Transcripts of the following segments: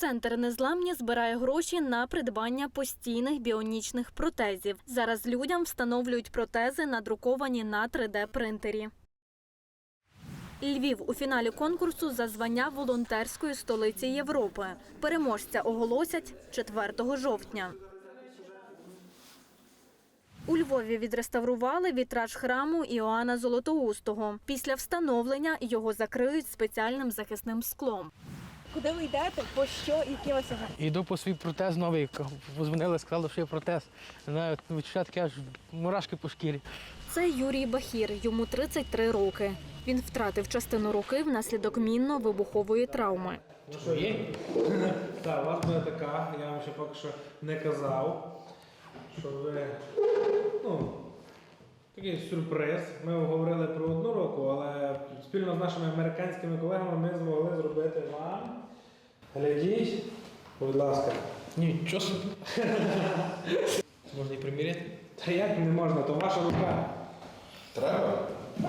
Центр незламні збирає гроші на придбання постійних біонічних протезів. Зараз людям встановлюють протези, надруковані на 3D-принтері. Львів у фіналі конкурсу за звання волонтерської столиці Європи. Переможця оголосять 4 жовтня. У Львові відреставрували вітраж храму Іоанна Золотоустого. Після встановлення його закриють спеціальним захисним склом. Куди ви йдете? По що? Які у вас ага? Йду по свій протез новий. Позвонили, сказали, що є протез. Не знаю, відчуття таке аж мурашки по шкірі. Це Юрій Бахір, йому 33 роки. Він втратив частину руки внаслідок мінно-вибухової травми. Ну що, є? Так, у вас така, я вам ще поки що не казав, що ви. Ну, такий сюрприз. Ми говорили про одну року, але спільно з нашими американськими колегами ми змогли зробити вам. Глядіть, будь ласка. Нічого собі. Можна і приміряти? Та як не можна, то ваша рука.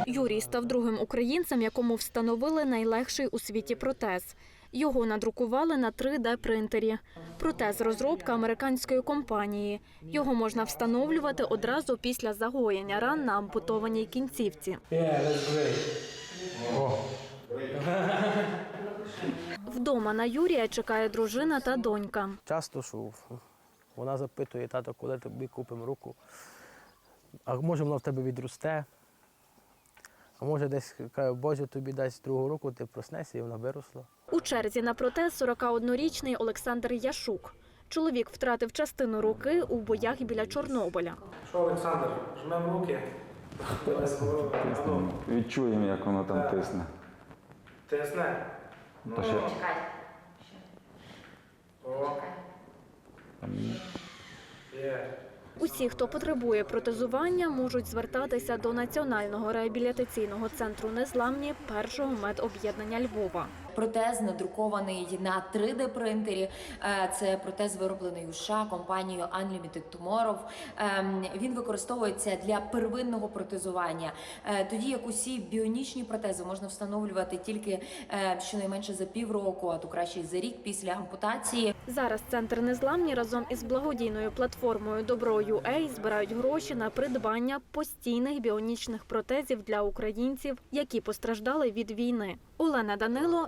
Юрій став другим українцем, якому встановили найлегший у світі протез. Його надрукували на 3D-принтері. Протез розробка американської компанії. Його можна встановлювати одразу після загоєння ран на ампутованій кінцівці. Вдома на Юрія чекає дружина та донька. часто, що вона запитує, тато, коли тобі купимо руку. А може вона в тебе відросте. А може десь каже, Боже тобі дасть другу руку, ти проснешся і вона виросла. У черзі на протез 41-річний Олександр Яшук. Чоловік втратив частину руки у боях біля Чорнобиля. Що, Олександр, жмемо руки. Відчуємо, як воно там тисне. Тисне. Та ще О. Є. Усі, хто потребує протезування, можуть звертатися до Національного реабілітаційного центру незламні першого медоб'єднання Львова. Протез надрукований на 3D-принтері. Е, Це протез вироблений у США компанією Unlimited Tomorrow. Ем, Він використовується для первинного протезування. Е, Тоді як усі біонічні протези можна встановлювати тільки е, щонайменше за півроку, а то краще за рік після ампутації. Зараз центр незламні разом із благодійною платформою Добро.UA збирають гроші на придбання постійних біонічних протезів для українців, які постраждали від війни. Олена Данило,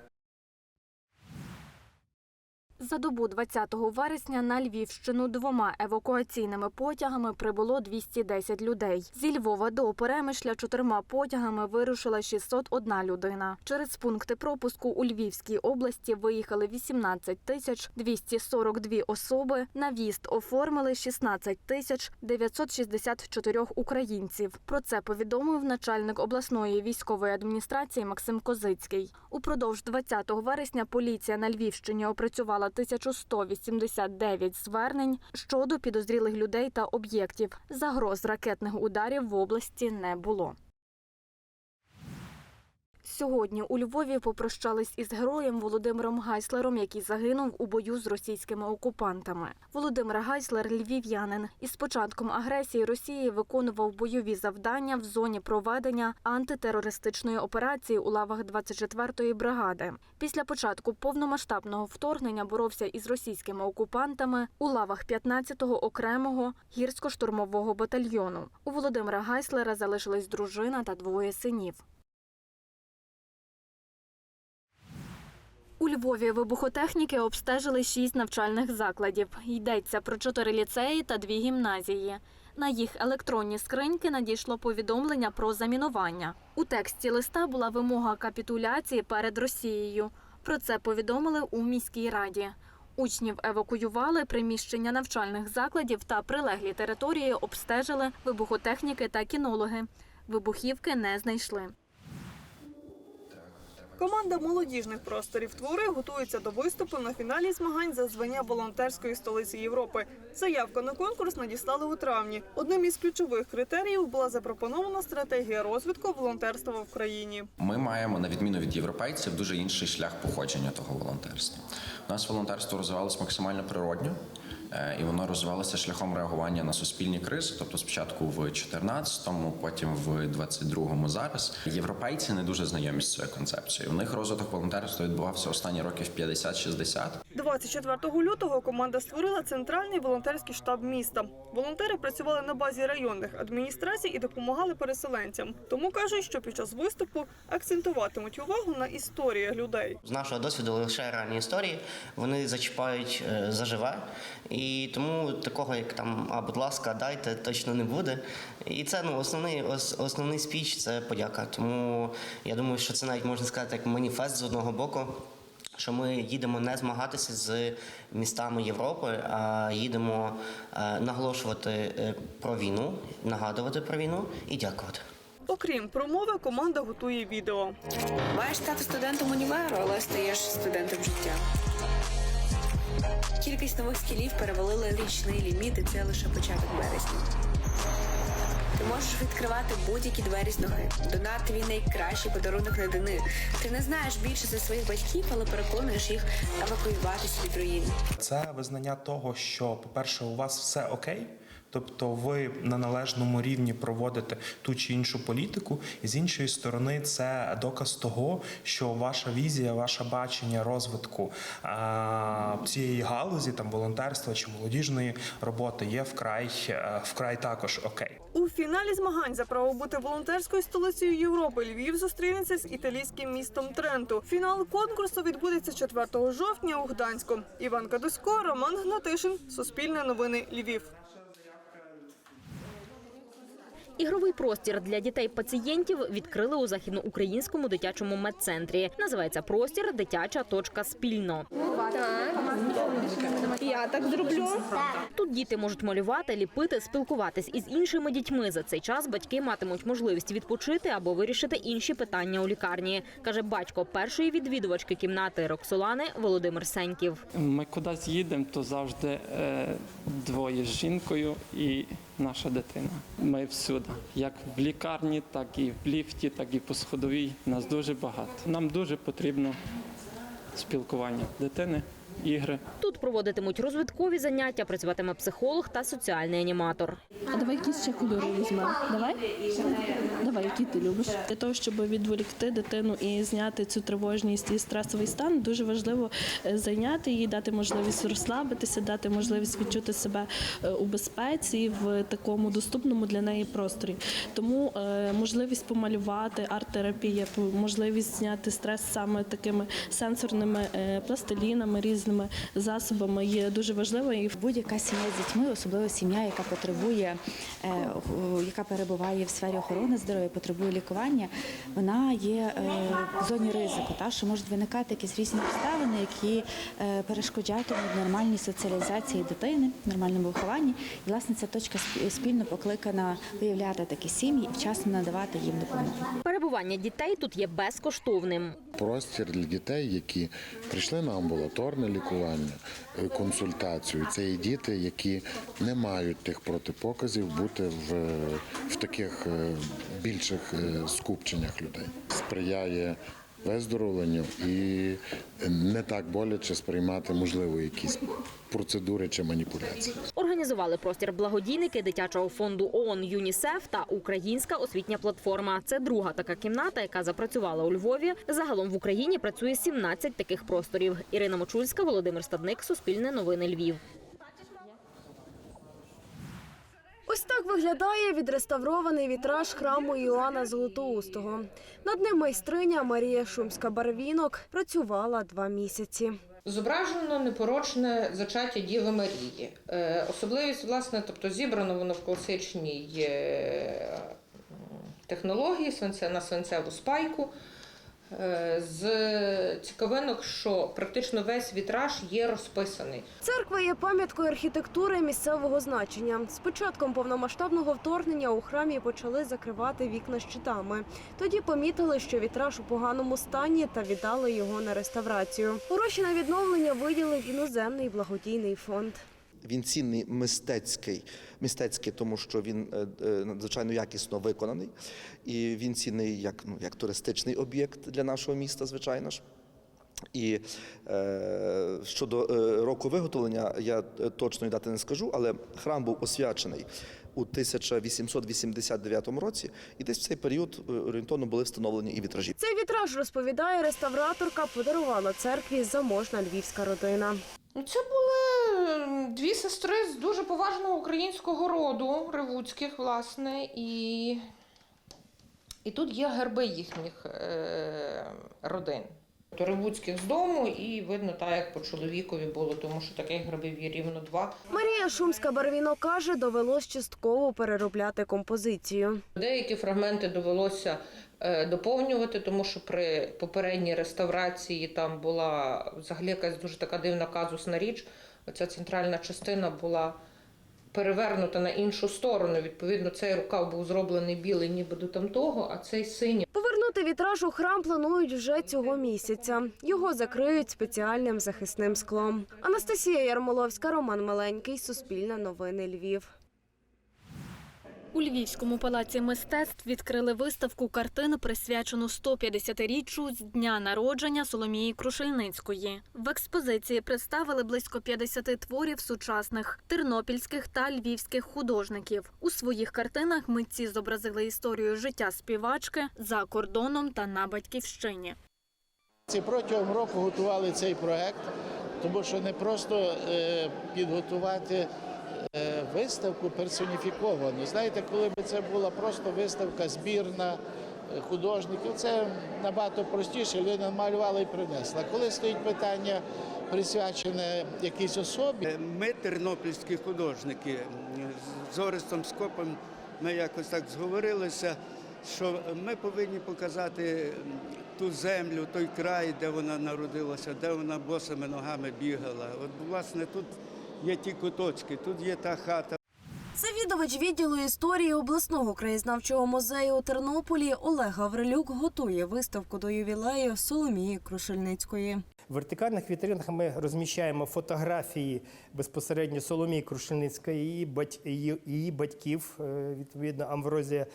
За добу 20 вересня на Львівщину двома евакуаційними потягами прибуло 210 людей. Зі Львова до Перемишля чотирма потягами вирушила 601 людина. Через пункти пропуску у Львівській області виїхали 18 тисяч 242 особи. На в'їзд оформили 16 тисяч 964 українців. Про це повідомив начальник обласної військової адміністрації Максим Козицький. Упродовж 20 вересня поліція на Львівщині опрацювала 1189 звернень щодо підозрілих людей та об'єктів. Загроз ракетних ударів в області не було. Сьогодні у Львові попрощались із героєм Володимиром Гайслером, який загинув у бою з російськими окупантами. Володимир Гайслер львів'янин. Із початком агресії Росії виконував бойові завдання в зоні проведення антитерористичної операції у лавах 24-ї бригади. Після початку повномасштабного вторгнення боровся із російськими окупантами у лавах 15-го окремого гірсько-штурмового батальйону. У Володимира Гайслера залишились дружина та двоє синів. У Львові вибухотехніки обстежили шість навчальних закладів. Йдеться про чотири ліцеї та дві гімназії. На їх електронні скриньки надійшло повідомлення про замінування. У тексті листа була вимога капітуляції перед Росією. Про це повідомили у міській раді. Учнів евакуювали, приміщення навчальних закладів та прилеглі території обстежили вибухотехніки та кінологи. Вибухівки не знайшли. Команда молодіжних просторів твори готується до виступу на фіналі змагань за звання волонтерської столиці Європи. Заявку на конкурс надіслали у травні. Одним із ключових критеріїв була запропонована стратегія розвитку волонтерства в країні. Ми маємо, на відміну від європейців, дуже інший шлях походження того волонтерства. У нас волонтерство розвивалось максимально природньо. Е, І воно розвивалося шляхом реагування на суспільні кризи, тобто спочатку в 14-му, потім в 22-му зараз. Європейці не дуже знайомі з цією концепцією. У них розвиток волонтерства відбувався останні років 50-60. 24 лютого команда створила центральний волонтерський штаб міста. Волонтери працювали на базі районних адміністрацій і допомагали переселенцям. Тому кажуть, що під час виступу акцентуватимуть увагу на історіях людей. З нашого досвіду лише реальні історії вони зачіпають е, заживе, і тому такого, як там, а будь ласка, дайте, точно не буде. І це ну основний ос, основний спіч це подяка. Тому я думаю, що це навіть можна сказати як маніфест з одного боку. Що ми їдемо не змагатися з містами Європи, а їдемо е, наголошувати е, про війну, нагадувати про війну і дякувати. Окрім промови, команда готує відео. Маєш стати студентом універу, але стаєш студентом життя. Кількість нових скілів перевалили річний ліміт, і це лише початок березня. Ти можеш відкривати будь-які двері з ноги. Донат твій найкращий подарунок на дини. Ти не знаєш більше за своїх батьків, але переконуєш їх евакуюватися від руїн. Це визнання того, що, по-перше, у вас все окей. Тобто ви на належному рівні проводите ту чи іншу політику, і з іншої сторони, це доказ того, що ваша візія, ваше бачення розвитку а, цієї галузі, там волонтерства чи молодіжної роботи є вкрай е, вкрай також окей. У фіналі змагань за право бути волонтерською столицею Європи Львів зустрінеться з італійським містом Тренту. Фінал конкурсу відбудеться 4 жовтня у Гданську. Іван Кадусько, Роман Гнатишин, Суспільне новини Львів. Ігровий простір для дітей-пацієнтів відкрили у західноукраїнському дитячому медцентрі. Називається простір дитяча точка спільно. Я так зроблю. Тут діти можуть малювати, ліпити, спілкуватись із іншими дітьми. За цей час батьки матимуть можливість відпочити або вирішити інші питання у лікарні, каже батько першої відвідувачки кімнати Роксолани Володимир Сеньків. Ми кудись їдемо, то завжди е, двоє з жінкою і наша дитина. Ми всюди, як в лікарні, так і в ліфті, так і по сходовій. Нас дуже багато. Нам дуже потрібно спілкування дитини, ігри. Тут проводитимуть розвиткові заняття, працюватиме психолог та соціальний аніматор. А давай якісь ще кольори візьмемо. Давай? Давай, які ти любиш. Для того, щоб відволікти дитину і зняти цю тривожність і стресовий стан, дуже важливо е, зайняти її, дати можливість розслабитися, дати можливість відчути себе е, у безпеці в такому доступному для неї просторі. Тому е, можливість помалювати, арт-терапія, по- можливість зняти стрес саме такими сенсорними пластилінами, різними засобами є дуже важливою. Будь-яка сім'я з дітьми, особливо сім'я, яка потребує, е, яка перебуває в сфері охорони здоров'я, потребує лікування, вона є е, в зоні ризику, та що можуть виникати якісь різні обставини, які е, перешкоджатимуть нормальній соціалізації дитини, нормальному вихованні. І власне ця точка сп- спільно покликана виявляти такі сім'ї і вчасно надавати їм допомогу. Перебування дітей тут є безкоштовним. простір для дітей, які прийшли на амбулаторне лікування, е, консультацію. Це і діти, які не мають тих протипоказів бути в, в таких е, більших е, скупченнях людей. Сприяє виздоровленню і не так боляче сприймати можливо якісь процедури чи маніпуляції. Організували простір благодійники дитячого фонду ООН ЮНІСЕФ та Українська освітня платформа. Це друга така кімната, яка запрацювала у Львові. Загалом в Україні працює 17 таких просторів. Ірина Мочульська, Володимир Стадник, Суспільне новини Львів. Ось так виглядає відреставрований вітраж храму Іоанна Золотоустого. Над ним майстриня Марія Шумська-Барвінок працювала два місяці. Зображено непорочне зачаття Діви Марії. Е, Особливість, власне, тобто зібрано воно в класичній е, технології на свинцеву спайку. Е, З цікавинок, що практично весь вітраж є розписаний. Церква є пам'яткою архітектури місцевого значення. З початком повномасштабного вторгнення у храмі почали закривати вікна щитами. Тоді помітили, що вітраж у поганому стані та віддали його на реставрацію. Гроші на відновлення виділив іноземний благодійний фонд. Він цінний мистецький, мистецький, тому що він е, е, надзвичайно якісно виконаний, і він цінний як, ну, як туристичний об'єкт для нашого міста, звичайно ж. І е, щодо е, року виготовлення, я е, точної дати не скажу, але храм був освячений у 1889 році, і десь в цей період орієнтовно були встановлені і вітражі. Цей вітраж розповідає реставраторка, подарувала церкві заможна львівська родина. Ну, Це були дві сестри з дуже поважного українського роду, ревуцьких, власне, і, і тут є герби їхніх е, родин. То ревуцьких з дому, і видно так, як по чоловікові було, тому що таких грибів є рівно два. Марія Шумська Барвіно каже, довелось частково переробляти композицію. Деякі фрагменти довелося е, доповнювати, тому що при попередній реставрації там була взагалі якась дуже така дивна казусна річ. Оця центральна частина була перевернута на іншу сторону. Відповідно, цей рукав був зроблений білий, ніби до тамтого, а цей синій. Повернути вітраж у храм планують вже цього місяця. Його закриють спеціальним захисним склом. Анастасія Ярмоловська, Роман Маленький, Суспільне новини Львів. У Львівському палаці мистецтв відкрили виставку картин, присвячену 150-річчю з дня народження Соломії Крушельницької. В експозиції представили близько 50 творів сучасних тернопільських та львівських художників. У своїх картинах митці зобразили історію життя співачки за кордоном та на батьківщині. Ці Протягом року готували цей проект, тому що не просто е, підготувати виставку персоніфіковану. Знаєте, коли б це була просто виставка збірна е, художників, це набагато простіше. Людина малювала і принесла. Коли стоїть питання присвячене якійсь особі, Ми, тернопільські художники, з Орестом Скопом ми якось так зговорилися, що ми повинні показати ту землю, той край, де вона народилася, де вона босими ногами бігала. От, власне, тут є ті куточки, тут є та хата. Завідувач відділу історії обласного краєзнавчого музею у Тернополі Олег Гаврилюк готує виставку до ювілею Соломії Крушельницької. В вертикальних вітринах ми розміщаємо фотографії безпосередньо Соломії Крушельницької, її, бать, її, її батьків, е, відповідно, Амврозія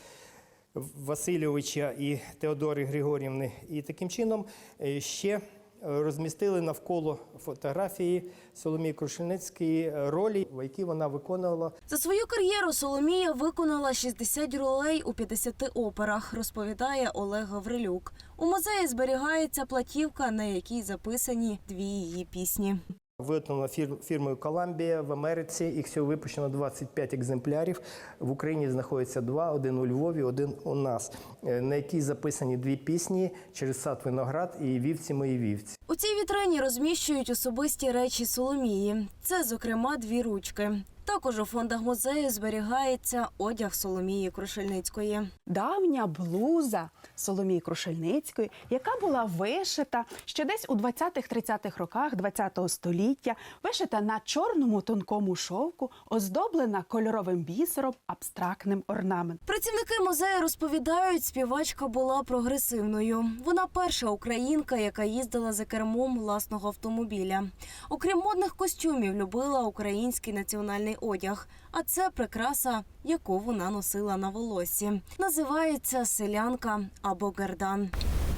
Васильовича і Теодори Григорівни. І таким чином е, ще розмістили навколо фотографії Соломії Крушельницької ролі, які вона виконувала За свою кар'єру Соломія виконала 60 ролей у 50 операх, розповідає Олег Гаврилюк. У музеї зберігається платівка, на якій записані дві її пісні. Виготовлена фір- фірмою Коламбія в Америці. Їх всього випущено 25 екземплярів. В Україні знаходиться два: один у Львові, один у нас, е, на якій записані дві пісні через сад виноград і вівці мої вівці. У цій вітрині розміщують особисті речі Соломії. Це, зокрема, дві ручки. Також у фондах музею зберігається одяг Соломії Крушельницької. давня блуза Соломії Крушельницької, яка була вишита ще десь у 20-30-х роках ХХ століття, вишита на чорному тонкому шовку, оздоблена кольоровим бісером, абстрактним орнаментом. Працівники музею розповідають, співачка була прогресивною. Вона перша українка, яка їздила за кермом власного автомобіля. Окрім модних костюмів, любила український національний одяг. А це прикраса, яку вона носила на волосі. Називається селянка або гердан.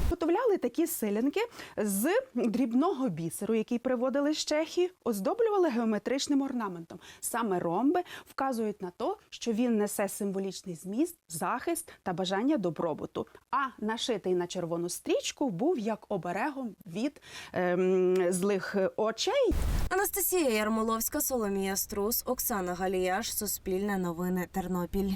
Виготовляли такі силянки з дрібного бісеру, який приводили з Чехії, оздоблювали геометричним орнаментом. Саме ромби вказують на те, що він несе символічний зміст, захист та бажання добробуту. А нашитий на червону стрічку був як оберегом від ем, злих очей. Анастасія Ярмоловська, Соломія Струс, Оксана Галіяш, Суспільне новини Тернопіль.